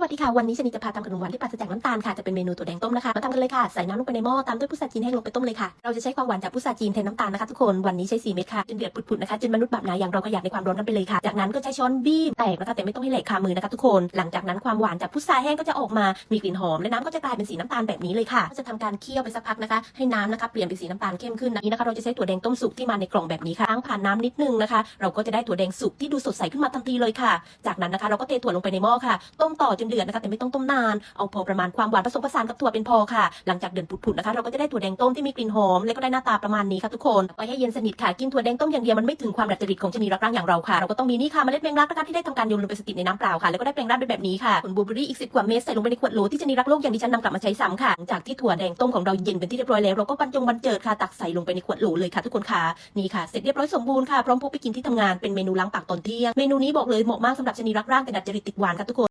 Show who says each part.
Speaker 1: สวัสดีค่ะวันนี้ชนิดจะพาทำขนมหวานที่ปราศจากน้ำตาลค่ะจะเป็นเมนูถั่วแดงต้มนะคะมาทำกันเลยค่ะใส่น้ำลงไปในหม้อตามด้วยพุทราจีนแห้งลงไปต้มเลยค่ะเราจะใช้ความหวานจากพุทราจีนแทนน้ำตาลนะคะทุกคนวันนี้ใช้4เม็ดค่ะจนเดือดปุดๆนะคะจนมนุษย์แบบนาอย่างเราขยันในความร้อนกันไปเลยค่ะ จากนั้นก็ใช้ช้อนบีบแตกนะคะแต่ไม่ต้องให้แหลกคามือนะคะทุกคน หลังจากนั้นความหวานจากพุทราแห้งก็จะออกมามีกลิ่นหอมและน้ำก็จะกลายเป็นสีน้ำตาลแบบนี้เลยค่ะก็จะทำการเคี่ยวไปสักพักนะคะให้น้ำนะคะเปลี่ยนเป็นสีน้ำตาลเข้มขึ้นนะนี่นะคะเราจะใช้ถั่วแดงต้มสุกที่มาในกล่องแบบนี้ค่ะล้างผ่านน้ำนิดนึงนะคะเราก็จะได้ถั่วแดงสุกที่ดูสดใสขึ้นมาทันทีเลยค่ะ จากนั้นนะคะเราก็เทถั่วลงไปในหม้อค่ะต้มต่อจนเดือดนะคะแต่ไม่ต้องต้มนาน เอาพอประมาณความหวานผสมผสานกับถั่วเป็นพอค่ะ หลังจากเดือดผุดๆนะคะ เราก็จะได้ถั่วแดงต้มที่มีกลิ่นหอม และก็ได้หน้าตาประมาณนี้ค่ะทุกคนไว้ให้เย็นสนิทค่ะ กินถั่วแดงต้มอย่างเดียวมันไม่ถึงความดัดจริตของชนีรักร่างอย่างเราค่ะ เราก็ต้องมีนี่ค่ะเมล็ดแมงลักนะคะที่ได้ทำการโยนลงไปสกิดในน้ำเปล่าค่ะ แล้วก็ได้แปลงร่างเป็นแบบนี้ค่ะผลบลูเบอรี่อีกสิบกว่าเม็ดใส่ลงไปในขวดโหลที่ชนีรักโลกอย่างดิฉันนำกลับมาใช้ซ้ำค่ะหลังจากที่ถั่วแดงต้มของเราเย็นเป็นที่เรียบร้อยแล้วเราก็บรรจงบรรเจิดค่ะตักใส่ลงไปในขวดโหลเลยค่ะทุกคนค่ะนี่ค่ะเสร็จเรียบร้อยสมบูรณ์ค่ะพร้อมพกไปกินที่ทำงานเป็นเมนูล้างปากตอนเที่ยงเมนูนี้บอกเลยเหมาะมากสำหรับชนีรักร่างแต่ดัดจริตติดหวานค่ะทุกคน